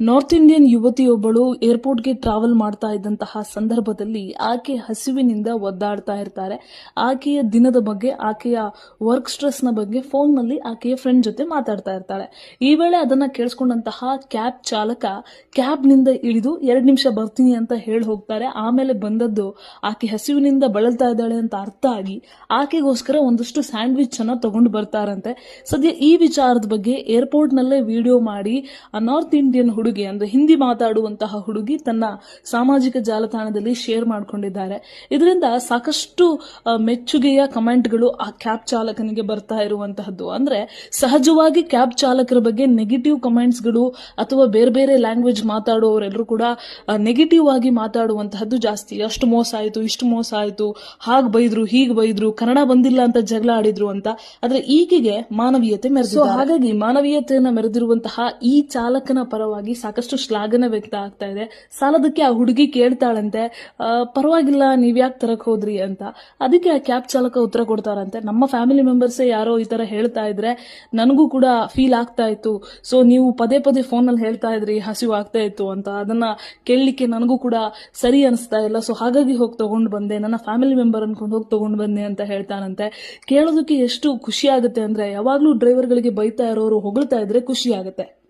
North Indian ಯುವತಿಯೊಬ್ಬಳು ಏರ್ಪೋರ್ಟ್ಗೆ travel ಮಾಡ್ತಾ ಇದ್ದಂತಹ ಸಂದರ್ಭದಲ್ಲಿ ಆಕೆ ಹಸಿವಿನಿಂದ ಒದ್ದಾಡ್ತಾ ಇರ್ತಾರೆ. ಆಕೆಯ ದಿನದ ಬಗ್ಗೆ, ಆಕೆಯ ವರ್ಕ್ ಸ್ಟ್ರೆಸ್ನ ಬಗ್ಗೆ ಫೋನ್ನಲ್ಲಿ ಆಕೆಯ ಫ್ರೆಂಡ್ ಜೊತೆ ಮಾತಾಡ್ತಾ ಇರ್ತಾಳೆ. ಈ ವೇಳೆ ಅದನ್ನ ಕೇಳಿಸ್ಕೊಂಡಂತಹ ಕ್ಯಾಬ್ ಚಾಲಕ ಕ್ಯಾಬ್ನಿಂದ ಇಳಿದು, ಎರಡು ನಿಮಿಷ ಬರ್ತೀನಿ ಅಂತ ಹೇಳಿ ಹೋಗ್ತಾರೆ. ಆಮೇಲೆ ಬಂದದ್ದು ಆಕೆ ಹಸಿವಿನಿಂದ ಬಳಲ್ತಾ ಇದ್ದಾಳೆ ಅಂತ ಅರ್ಥ ಆಗಿ ಆಕೆಗೋಸ್ಕರ ಒಂದಷ್ಟು ಸ್ಯಾಂಡ್ವಿಚ್ ಅನ್ನ ತಗೊಂಡು ಬರ್ತಾರಂತೆ. ಸದ್ಯ ಈ ವಿಚಾರದ ಬಗ್ಗೆ ಏರ್ಪೋರ್ಟ್ ನಲ್ಲೇ ವಿಡಿಯೋ ಮಾಡಿ ನಾರ್ತ್ ಇಂಡಿಯನ್ ಹುಡುಗಿ ಅಂದ್ರೆ ಹಿಂದಿ ಮಾತಾಡುವಂತಹ ಹುಡುಗಿ ತನ್ನ ಸಾಮಾಜಿಕ ಜಾಲತಾಣದಲ್ಲಿ ಶೇರ್ ಮಾಡಿಕೊಂಡಿದ್ದಾರೆ. ಇದರಿಂದ ಸಾಕಷ್ಟು ಮೆಚ್ಚುಗೆಯ ಕಮೆಂಟ್ಗಳು ಆ ಕ್ಯಾಬ್ ಚಾಲಕನಿಗೆ ಬರ್ತಾ ಇರುವಂತಹದ್ದು. ಅಂದ್ರೆ ಸಹಜವಾಗಿ ಕ್ಯಾಬ್ ಚಾಲಕರ ಬಗ್ಗೆ ನೆಗೆಟಿವ್ ಕಮೆಂಟ್ಸ್ಗಳು ಅಥವಾ ಬೇರೆ ಬೇರೆ ಲ್ಯಾಂಗ್ವೇಜ್ ಮಾತಾಡುವವರೆಲ್ಲರೂ ಕೂಡ ನೆಗೆಟಿವ್ ಆಗಿ ಮಾತಾಡುವಂತಹದ್ದು ಜಾಸ್ತಿ. ಅಷ್ಟು ಮೋಸ ಆಯಿತು ಇಷ್ಟು ಮೋಸ ಆಯಿತು ಹಾಗೆ ಬೈದ್ರು ಹೀಗೆ ಬೈದ್ರು ಕನ್ನಡ ಬಂದಿಲ್ಲ ಅಂತ ಜಗಳ ಆಡಿದ್ರು ಅಂತ. ಆದ್ರೆ ಈಕೆಗೆ ಮಾನವೀಯತೆ ಮೆರೆದು ಹಾಗಾಗಿ ಮಾನವೀಯತೆಯನ್ನು ಮೆರೆದಿರುವಂತಹ ಈ ಚಾಲಕನ ಪರವಾಗಿ ಸಾಕಷ್ಟು ಶ್ಲಾಘನೆ ವ್ಯಕ್ತ ಆಗ್ತಾ ಇದೆ. ಸಾಲದಕ್ಕೆ ಆ ಹುಡುಗಿ ಕೇಳ್ತಾಳಂತೆ ಪರವಾಗಿಲ್ಲ, ನೀವ್ ಯಾಕೆ ತರಕ್ ಹೋದ್ರಿ ಅಂತ? ಅದಕ್ಕೆ ಆ ಕ್ಯಾಬ್ ಚಾಲಕ ಉತ್ತರ ಕೊಡ್ತಾರಂತೆ. ನಮ್ಮ ಫ್ಯಾಮಿಲಿ ಮೆಂಬರ್ಸೇ ಯಾರೋ ಈ ತರ ಹೇಳ್ತಾ ಇದ್ರೆ ನನಗೂ ಕೂಡ ಫೀಲ್ ಆಗ್ತಾ ಇತ್ತು. ಸೊ, ನೀವು ಪದೇ ಪದೇ ಫೋನಲ್ಲಿ ಹೇಳ್ತಾ ಇದ್ರಿ, ಹಸಿವು ಆಗ್ತಾ ಇತ್ತು ಅಂತ. ಅದನ್ನ ಕೇಳಲಿಕ್ಕೆ ನನಗೂ ಕೂಡ ಸರಿ ಅನಿಸ್ತಾ ಇಲ್ಲ. ಸೊ, ಹಾಗಾಗಿ ಹೋಗಿ ತಗೊಂಡು ಬಂದೆ. ನನ್ನ ಫ್ಯಾಮಿಲಿ ಮೆಂಬರ್ ಅನ್ಕೊಂಡು ಹೋಗಿ ತಗೊಂಡು ಬಂದೆ ಅಂತ ಹೇಳ್ತಾನಂತೆ. ಕೇಳೋದಕ್ಕೆ ಎಷ್ಟು ಖುಷಿ ಆಗುತ್ತೆ ಅಂದ್ರೆ, ಯಾವಾಗ್ಲೂ ಡ್ರೈವರ್ಗಳಿಗೆ ಬೈತಾ ಇರೋರು ಹೊಗಳ್ತಾ ಇದ್ರೆ ಖುಷಿ ಆಗುತ್ತೆ.